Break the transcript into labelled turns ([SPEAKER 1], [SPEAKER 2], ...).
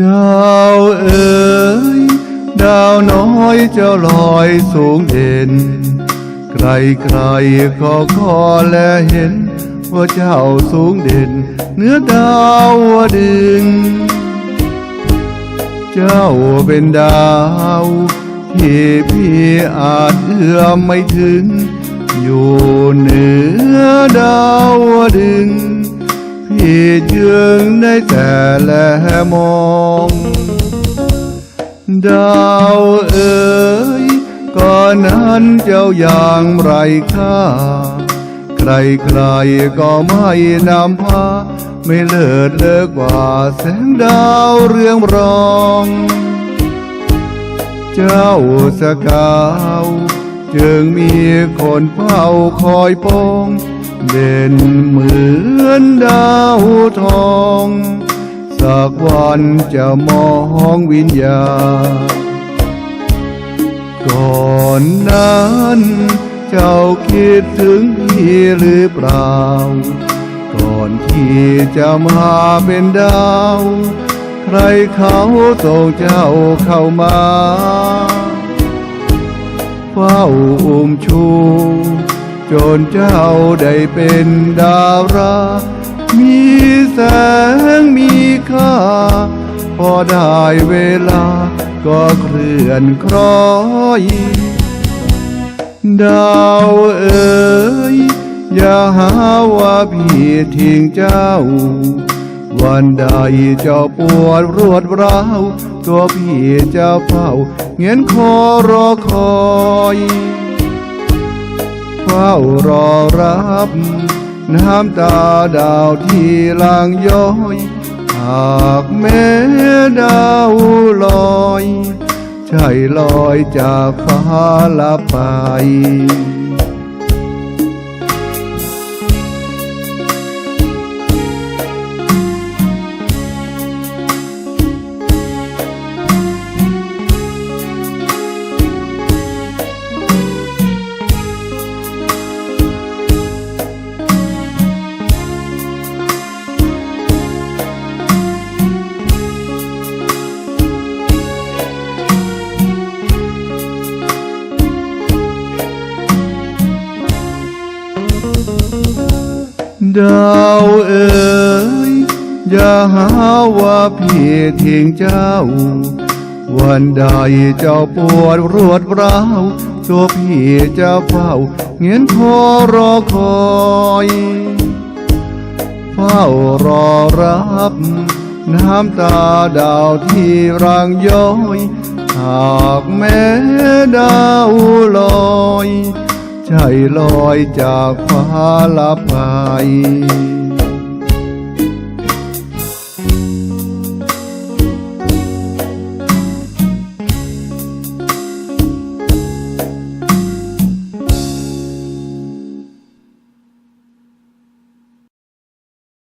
[SPEAKER 1] ดาวเอ๋ยดาวน้อยเจ้าลอยสูงเด่น ใครใครก็ขอและเห็น ว่าเจ้าสูงเด่นเหนื้อดาวดึง เจ้าเป็นดาวที่พี่อาจเอื้อมไม่ถึง อยู่เหนือดาวดึง พี่ยืงได้แต่แลมองดาวเอ๋ยก่อนนั้นเจ้าอย่างไรค่าใครใครก็ไม่นำพาไม่เลิศเลิกกว่าแสงดาวเรืองรอง เจ้าสกาว จึงมีคนเฝ้าคอยปองเด่นเหมือนดาวทอง สักวันจะมองวิญญาณก่อนนั้นเจ้าคิดถึงพี่หรือเปล่า ก่อนที่จะมาเป็นดาว ใครเขาส่งเจ้าเข้ามา เฝ้าอุ้มชู จนเจ้าได้เป็นดารา มีแสงมีค่า พอได้เวลาก็เคลื่อนคล้อยดาวเอ๋ยอย่าหาว่าพี่ทิ้งเจ้า วันใดเจ้าปวดรวดร้าวตัวพี่จะเฝ้าเงียนคอรอคอยเฝ้ารอรับน้ำตาดาวที่ลางย้อยหากแม้ดาวลอยใช่ลอยจากฟ้าลับไป ดาวเอ๋ยอย่าหาว่าพี่ทิ้งเจ้า วันใดเจ้าปวดรวดร้าวตัวพี่จะเฝ้าเงียนคอรอคอยเฝ้ารอรับน้ำตาดาวที่รางย้อย หากแม้ดาวลอย ใจลอยจากฟ้าลับไป